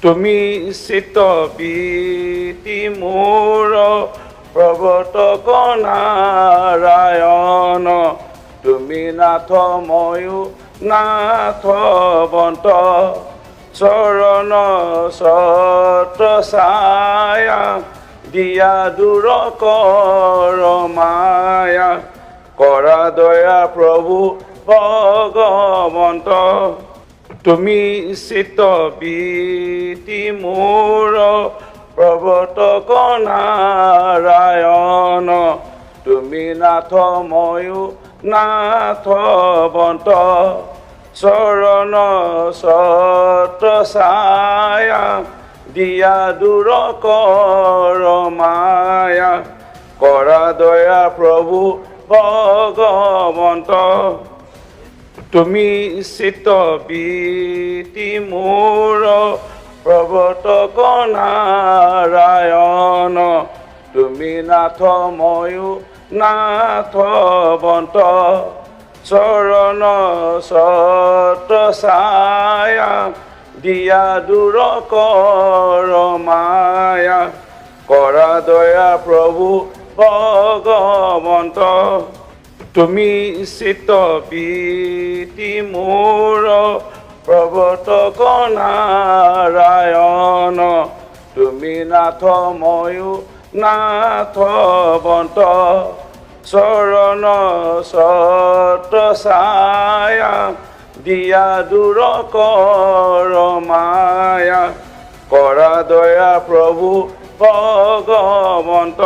তুমি চিত বীতি মোৰ প্ৰৱৰ্তক নাৰায়ণ তুমি নাথ ময়ো, নাথ বন্ত। চৰণ সত্ৰ ছায়া, দিয়া দূৰ কৰ মায়া। কৰা দয়া প্ৰভু ভগৱন্ত তুমি চিত বীতি মোৰ প্ৰৱৰ্তক নাৰায়ণ তুমি নাথ ময়ো, নাথ বন্ত। চৰণ সত্ৰ ছায়া, দিয়া দূৰ কৰ মায়া। কৰা দয়া প্ৰভু ভগৱন্ত। তুমি চিত বীতি মোৰ প্ৰৱৰ্তক নাৰায়ণ তুমি নাথ ময়ো, নাথ বন্ত চৰণ সত্ৰ ছায়া, দিয়া দূৰ কৰ মায়া। কৰা দয়া প্ৰভু ভগৱন্ত। তুমি চিত বীতি মোৰ প্ৰৱৰ্তক নাৰায়ণ তুমি নাথ ময়ো, নাথ বন্ত চৰণ সত্ৰ ছায়া, দিয়া দূৰ কৰ মায়া। কৰা দয়া প্ৰভু ভগৱন্ত